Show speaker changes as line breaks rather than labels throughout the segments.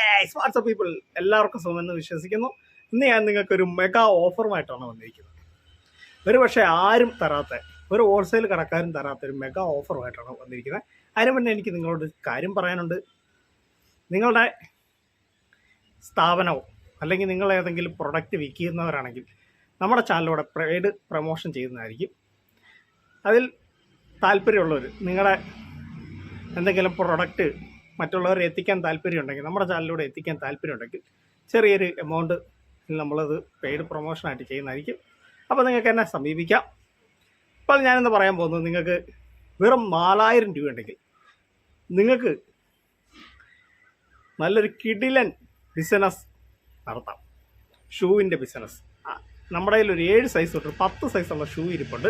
WhatsApp people എല്ലാവർക്കും സുഖമെന്ന് വിശ്വസിക്കുന്നു. ഇന്ന് ഞാൻ നിങ്ങൾക്കൊരു മെഗാ ഓഫറുമായിട്ടാണ് വന്നിരിക്കുന്നത്. ഒരു പക്ഷേ ആരും തരാത്ത ഒരു ഹോൾസെയിൽ കടക്കാരും തരാത്ത ഒരു മെഗാ ഓഫറുമായിട്ടാണ് വന്നിരിക്കുന്നത്. അതിന് മുന്നേ എനിക്ക് നിങ്ങളോട് കാര്യം പറയാനുണ്ട്. നിങ്ങളുടെ സ്ഥാപനമോ അല്ലെങ്കിൽ നിങ്ങൾ ഏതെങ്കിലും പ്രൊഡക്റ്റ് വിൽക്കുന്നവരാണെങ്കിൽ നമ്മുടെ ചാനലിലൂടെ പ്രൈഡ് പ്രൊമോഷൻ ചെയ്യുന്നതായിരിക്കും. അതിൽ താല്പര്യമുള്ളവർ നിങ്ങളുടെ എന്തെങ്കിലും പ്രൊഡക്റ്റ് മറ്റുള്ളവരെ എത്തിക്കാൻ താല്പര്യമുണ്ടെങ്കിൽ നമ്മുടെ ചാനലിലൂടെ എത്തിക്കാൻ താല്പര്യമുണ്ടെങ്കിൽ ചെറിയൊരു എമൗണ്ട് നമ്മളത് പെയ്ഡ് പ്രൊമോഷനായിട്ട് ചെയ്യുന്നതായിരിക്കും. അപ്പോൾ നിങ്ങൾക്ക് എന്നെ സമീപിക്കാം. അപ്പോൾ ഞാനിന്ന് പറയാൻ പോകുന്നത് നിങ്ങൾക്ക് വെറും നാലായിരം രൂപ ഉണ്ടെങ്കിൽ നിങ്ങൾക്ക് നല്ലൊരു കിടിലൻ ബിസിനസ് നടത്താം. ഷൂവിന്റെ ബിസിനസ് നമ്മുടെ കയ്യിൽ ഒരു ഏഴ് സൈസ് തൊട്ട് പത്ത് സൈസുള്ള ഷൂ ഇരിപ്പുണ്ട്.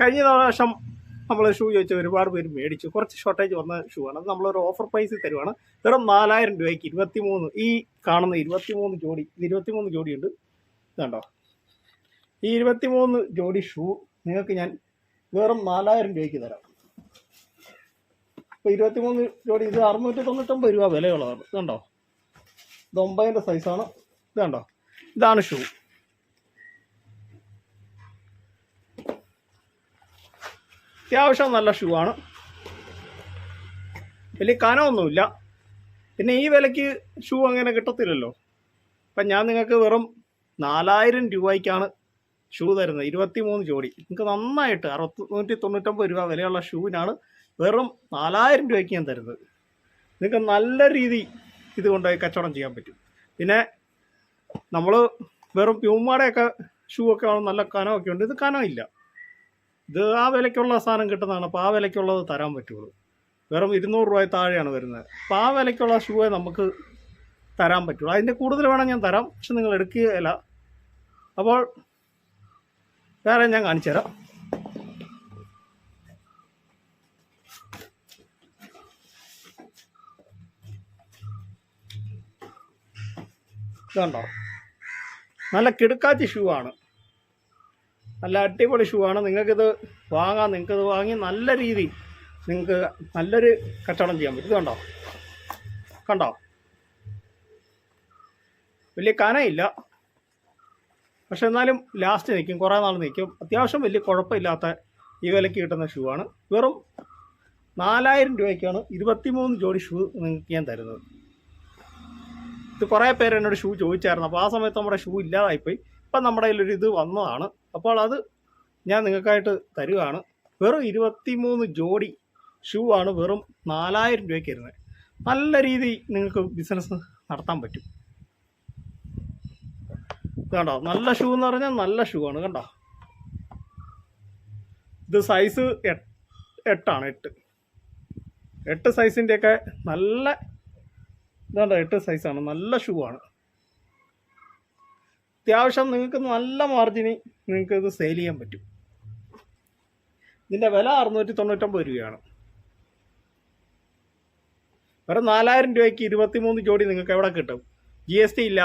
കഴിഞ്ഞ പ്രാവശ്യം നമ്മൾ ഷൂ ചോദിച്ചാൽ ഒരുപാട് പേര് മേടിച്ചു. കുറച്ച് ഷോർട്ടേജ് വന്ന ഷൂ ആണ്. അത് നമ്മളൊരു ഓഫർ പ്രൈസിൽ തരുവാണ്. വെറും നാലായിരം രൂപയ്ക്ക് ഇരുപത്തി മൂന്ന് ഈ കാണുന്ന ഇരുപത്തി മൂന്ന് ജോഡി ഇരുപത്തി മൂന്ന് ജോഡിയുണ്ട്. ഇതുണ്ടോ? ഈ ഇരുപത്തി മൂന്ന് ജോഡി ഷൂ നിങ്ങൾക്ക് ഞാൻ വെറും നാലായിരം രൂപയ്ക്ക് തരാം. ഇപ്പോൾ ഇരുപത്തി മൂന്ന് ജോഡി ഇത് അറുന്നൂറ്റി തൊണ്ണൂറ്റൊമ്പത് രൂപ വിലയുള്ളതാണ്. ഇതുണ്ടോ? ഇത് ഒമ്പതിന്റെ സൈസാണ് ഇതുണ്ടോ? ഇതാണ് ഷൂ അത്യാവശ്യം നല്ല ഷൂ ആണ്. വലിയ കനമൊന്നുമില്ല. പിന്നെ ഈ വിലയ്ക്ക് ഷൂ അങ്ങനെ കിട്ടത്തില്ലല്ലോ. അപ്പം ഞാൻ നിങ്ങൾക്ക് വെറും നാലായിരം രൂപയ്ക്കാണ് ഷൂ തരുന്നത്. ഇരുപത്തി മൂന്ന് ജോഡി. നിങ്ങൾക്ക് നന്നായിട്ട് അറുപത്തി നൂറ്റി തൊണ്ണൂറ്റൊമ്പത് രൂപ വിലയുള്ള ഷൂവിനാണ് വെറും നാലായിരം രൂപയ്ക്ക് ഞാൻ തരുന്നത്. നിങ്ങൾക്ക് നല്ല രീതി ഇത് കൊണ്ടുപോയി കച്ചവടം ചെയ്യാൻ പറ്റും. പിന്നെ നമ്മൾ വെറും പ്യൂമാടെയൊക്കെ ഷൂ ഒക്കെ നല്ല കനമൊക്കെ ഉണ്ട്. ഇത് കനമില്ല. ഇത് ആ വിലയ്ക്കുള്ള സാധനം കിട്ടുന്നതാണ്. അപ്പോൾ ആ വിലയ്ക്കുള്ളത് തരാൻ പറ്റുള്ളൂ. വെറും ഇരുന്നൂറ് രൂപ താഴെയാണ് വരുന്നത്. അപ്പോൾ ആ വിലയ്ക്കുള്ള ഷൂവേ നമുക്ക് തരാൻ പറ്റുള്ളൂ. അതിന്റെ കൂടുതൽ വേണം ഞാൻ തരാം. പക്ഷെ നിങ്ങൾ എടുക്കുകയില്ല. അപ്പോൾ വേറെ ഞാൻ കാണിച്ചു തരാം. ഇതുണ്ടോ? നല്ല കിടുക്കാച്ചി ഷൂ ആണ് നല്ല അടിപൊളി ഷൂ ആണ്. നിങ്ങൾക്കിത് വാങ്ങാം. നിങ്ങൾക്കിത് വാങ്ങി നല്ല രീതി നിങ്ങൾക്ക് നല്ലൊരു കച്ചവടം ചെയ്യാൻ പറ്റും. ഇത് കണ്ടോ? കണ്ടോ? വലിയ കനയില്ല. പക്ഷെ എന്നാലും ലാസ്റ്റ് നിൽക്കും. കുറേ നാൾ നിൽക്കും. അത്യാവശ്യം വലിയ കുഴപ്പമില്ലാത്ത ഈ വിലയ്ക്ക് കിട്ടുന്ന ഷൂ ആണ്. വെറും നാലായിരം രൂപയ്ക്കാണ് ഇരുപത്തിമൂന്ന് ജോഡി ഷൂ നിങ്ങൾക്ക് ഞാൻ തരുന്നത്. ഇത് കുറേ പേര് എന്നോട് ഷൂ ചോദിച്ചായിരുന്നു. അപ്പോൾ ആ സമയത്ത് നമ്മുടെ ഷൂ ഇല്ലാതായിപ്പോയി. ഇപ്പം നമ്മുടെ കയ്യിലൊരു ഇത് വന്നതാണ്. അപ്പോൾ അത് ഞാൻ നിങ്ങൾക്കായിട്ട് തരുവാണ്. വെറും ഇരുപത്തിമൂന്ന് ജോഡി ഷൂ ആണ് വെറും നാലായിരം രൂപയ്ക്ക് വരുന്നത് നല്ല രീതി നിങ്ങൾക്ക് ബിസിനസ് നടത്താൻ പറ്റും. കണ്ടോ? നല്ല ഷൂ എന്ന് പറഞ്ഞാൽ നല്ല ഷൂ ആണ് കണ്ടോ? ഇത് സൈസ് എട്ടാണ് എട്ട്. എട്ട് സൈസിന്റെയൊക്കെ നല്ല ഇതാണ്ടോ? എട്ട് സൈസാണ് നല്ല ഷൂ ആണ്. അത്യാവശ്യം നിങ്ങൾക്ക് നല്ല മാർജിന് നിങ്ങൾക്ക് ഇത് സെയിൽ ചെയ്യാൻ പറ്റും. ഇതിന്റെ വില അറുന്നൂറ്റി തൊണ്ണൂറ്റൊമ്പത് രൂപയാണ്. വെറും നാലായിരം രൂപയ്ക്ക് ഇരുപത്തി മൂന്ന് ജോഡി നിങ്ങൾക്ക് എവിടെ കിട്ടും? ജി എസ് ടി ഇല്ല.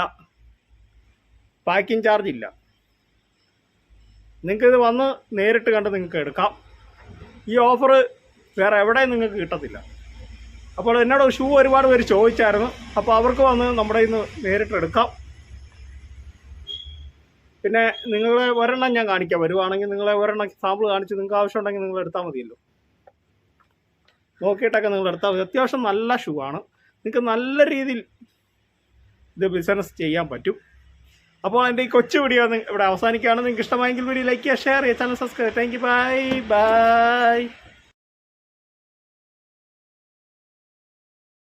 പാക്കിംഗ് ചാർജ് ഇല്ല. നിങ്ങൾക്കിത് വന്ന് നേരിട്ട് കണ്ട് നിങ്ങൾക്ക് എടുക്കാം. ഈ ഓഫർ വേറെ എവിടെയും നിങ്ങൾക്ക് കിട്ടത്തില്ല. അപ്പോൾ എന്നോട് ഷൂ ഒരുപാട് പേര് ചോദിച്ചായിരുന്നു. അപ്പോൾ അവർക്ക് വന്ന് നമ്മുടെ ഇന്ന് നേരിട്ട് എടുക്കാം. പിന്നെ നിങ്ങളെ ഒരെണ്ണം ഞാൻ കാണിക്കാം. വരുവാണെങ്കിൽ നിങ്ങളെ ഒരെണ്ണം സാമ്പിൾ കാണിച്ച് നിങ്ങൾക്ക് ആവശ്യം ഉണ്ടെങ്കിൽ നിങ്ങൾ എടുത്താൽ മതിയല്ലോ. നോക്കിയിട്ടൊക്കെ നിങ്ങൾ എടുത്താൽ മതി. അത്യാവശ്യം നല്ല ഷൂ ആണ്. നിങ്ങൾക്ക് നല്ല രീതിയിൽ ഇത് ബിസിനസ് ചെയ്യാൻ പറ്റും. അപ്പോൾ എന്റെ ഈ കൊച്ചു വീഡിയോ ഇവിടെ അവസാനിക്കുകയാണ്. നിങ്ങൾക്ക് ഇഷ്ടമായെങ്കിൽ വീഡിയോ ലൈക്ക് ചെയ്യുക ഷെയർ ചെയ്യുക channel subscribe thank you bye bye